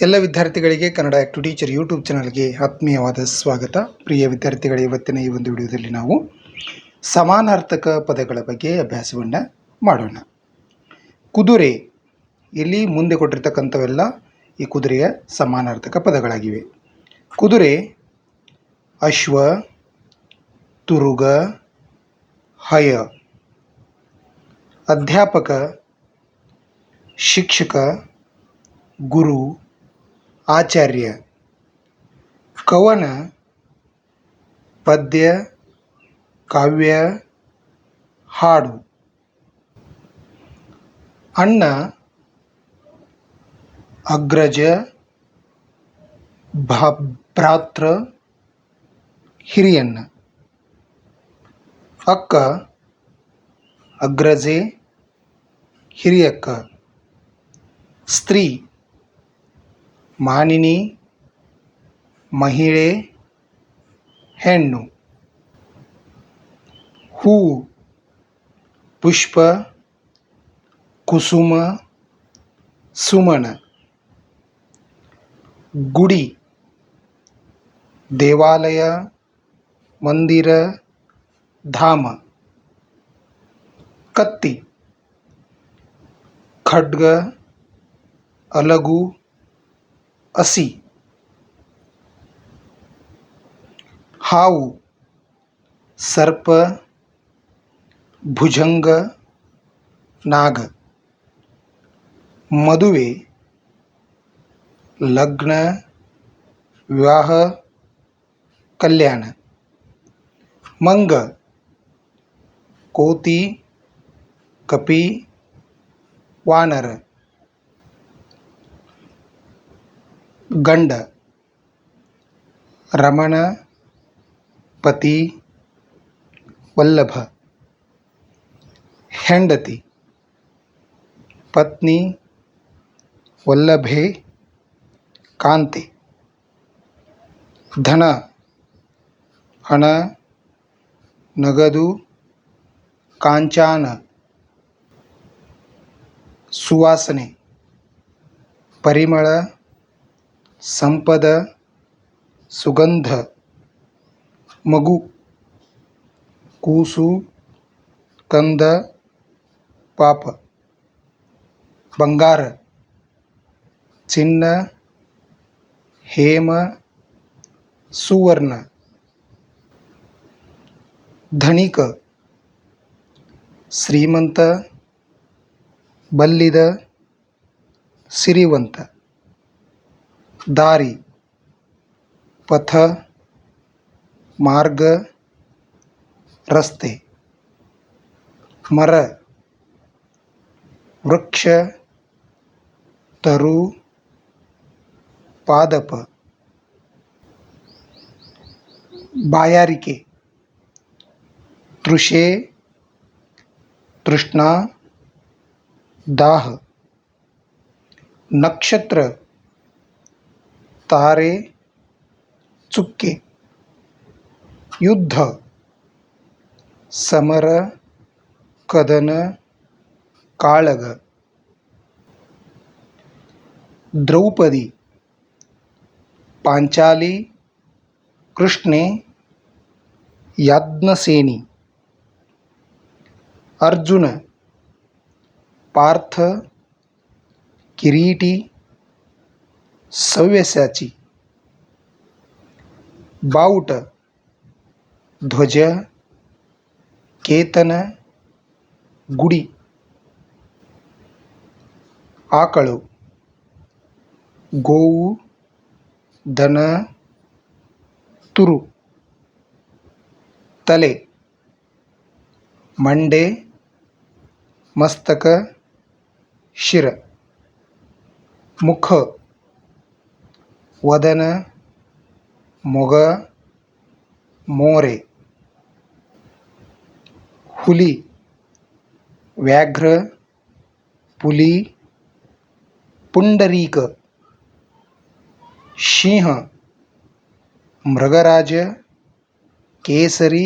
ಎಲ್ಲ ವಿದ್ಯಾರ್ಥಿಗಳಿಗೆ Kannada act teacher YouTube ಚಾನಲ್ಗೆ ಆತ್ಮೀಯವಾದ ಸ್ವಾಗತ. ಪ್ರಿಯ ವಿದ್ಯಾರ್ಥಿಗಳ, ಇವತ್ತಿನ ಈ ಒಂದು ವಿಡಿಯೋದಲ್ಲಿ ನಾವು ಸಮಾನಾರ್ಥಕ ಪದಗಳ ಬಗ್ಗೆ ಅಭ್ಯಾಸವನ್ನು ಮಾಡೋಣ. ಕುದುರೆ, ಇಲ್ಲಿ ಮುಂದೆ ಕೊಟ್ಟಿರ್ತಕ್ಕಂಥವೆಲ್ಲ ಈ ಕುದುರೆಯ ಸಮಾನಾರ್ಥಕ ಪದಗಳಾಗಿವೆ. ಕುದುರೆ, ಅಶ್ವ, ತುರುಗ, ಹಯ. ಅಧ್ಯಾಪಕ, ಶಿಕ್ಷಕ, ಗುರು ಆಚಾರ್ಯ ಕವನ ಪದ್ಯ ಕಾವ್ಯ ಹಾಡು ಅಣ್ಣ ಅಗ್ರಜ ಭಾ ಭ್ರಾತೃ ಹಿರಿಯಣ್ಣ ಅಕ್ಕ ಅಗ್ರಜೆ ಹಿರಿಯಕ್ಕ ಸ್ತ್ರೀ ಮಾನಿನಿ ಮಹಿಳೆ ಹೆಣ್ಣು. ಹೂವು ಪುಷ್ಪ ಕುಸುಮ ಸುಮನ. ಗುಡಿ ದೇವಾಲಯ ಮಂದಿರ ಧಾಮ. ಕತ್ತಿ ಖಡ್ಗ ಅಲಗು. असी हाऊ सर्प भुजंग नाग। मದುವೆ लग्न विवाह कल्याण। मंग कोती कपी वानर। ಗಂಡ ರಮಣ ಪತಿ ವಲ್ಲಭ ಹೆಂಡತಿ ಪತ್ನಿ ವಲ್ಲಭೆ ಕಾಂತಿ ಧನ ಹಣ ನಗದು ಕಾಂಚಾನ ಸುವಾಸನೆ ಪರಿಮಳ ಸಂಪದ ಸುಗಂಧ ಮಗು ಕೂಸು ಕಂದ ಪಾಪ ಬಂಗಾರ ಚಿನ್ನ ಹೇಮ ಸುವರ್ಣ ಧನಿಕ ಶ್ರೀಮಂತ ಬಲ್ಲಿದ ಸಿರಿವಂತ. दारी पथ मार्ग रस्ते मर वृक्ष तरु पादप बायारिके तृषे तृष्णा दाह नक्षत्र। तारे चुक्के। युद्ध। समर। कदन। काळग द्रौपदी। पांचाली। कृष्णे। याज्ञसेनी। अर्जुन। पार्थ। किरीटी। सव्यसाची बाऊट ध्वज ಕೇತನ ಗುಡಿ ಆಕಳು ಗೋವು ದನ ತುರು ತಲೆ ಮಂಡೆ ಮಸ್ತಕ ಶಿರ ಮುಖ वदन मोग मोरे हुली व्याघ्र पुली पुंडरीक सिंह मृगराज केसरी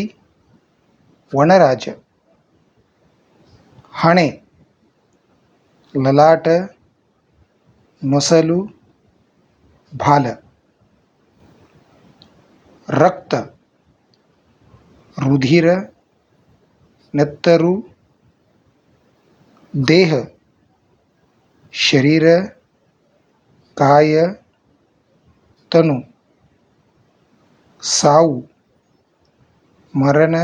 वनराज हणे ललाट नोसलू भाल रक्त रुधिर ನೆತ್ತರು ದೇಹ ಶರೀರ ಕಾಯ ತನು ಸಾವು ಮರಣ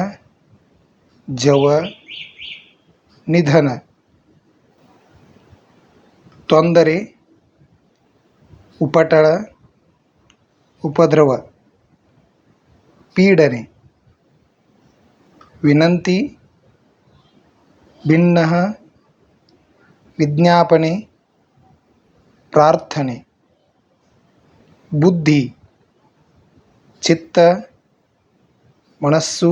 ಜವ ನಿಧನ ತೊಂದರೆ ಉಪಟಳ ಉಪದ್ರವ ಪೀಡನೆ ವಿನಂತಿ ಭಿನ್ನ ವಿಜ್ಞಾಪನೆ ಪ್ರಾರ್ಥನೆ ಬುದ್ಧಿ ಚಿತ್ತ ಮನಸ್ಸು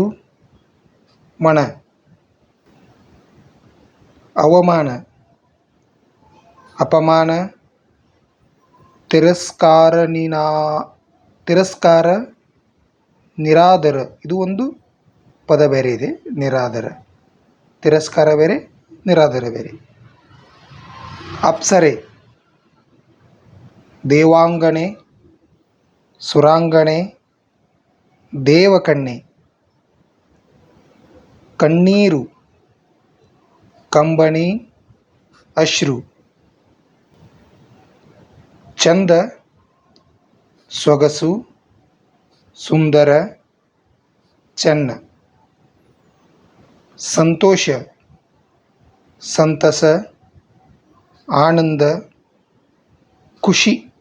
ಮಣ ಅವಮಾನ ಅಪಮಾನ ತಿರಸ್ಕಾರನಿನಾ, ತಿರಸ್ಕಾರ ನಿರಾದರ. ಇದು ಒಂದು ಪದ ಬೇರೆ ಇದೆ, ನಿರಾದರ. ತಿರಸ್ಕಾರ ಬೇರೆ, ನಿರಾದರ ಬೇರೆ. ಅಪ್ಸರೆ. ದೇವಾಂಗಣೆ, ಸುರಾಂಗಣೆ, ದೇವಕಣ್ಣೆ. ಕಣ್ಣೀರು, ಕಂಬಣಿ, ಅಶ್ರು. ಚಂದ ಸೊಗಸು ಸುಂದರ ಚೆನ್ನ. ಸಂತೋಷ ಸಂತಸ ಆನಂದ ಖುಷಿ.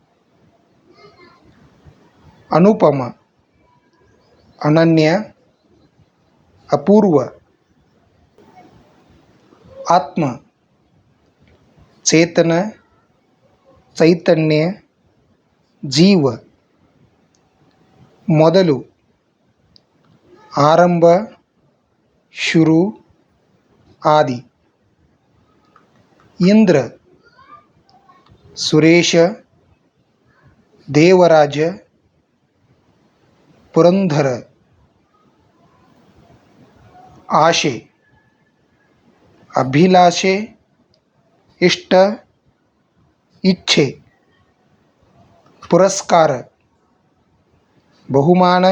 ಅನುಪಮ ಅನನ್ಯ ಅಪೂರ್ವ. ಆತ್ಮ ಚೇತನ. ಚೈತನ್ಯ ಜೀವ ಮೊದಲು ಆರಂಭ ಶುರು ಆದಿ ಇಂದ್ರ ಸುರೇಶ ದೇವರಾಜ ಪುರಂದರ ಆಶೆ ಅಭಿಲಾಷೆ ಇಷ್ಟ ಇಚ್ಛೆ ಪುರಸ್ಕಾರ ಬಹುಮಾನ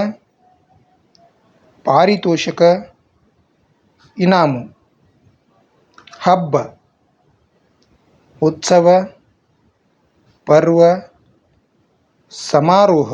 ಪಾರಿತೋಷಕ ಇನಾಮು ಹಬ್ಬ ಉತ್ಸವ ಪರ್ವ ಸಮಾರೋಹ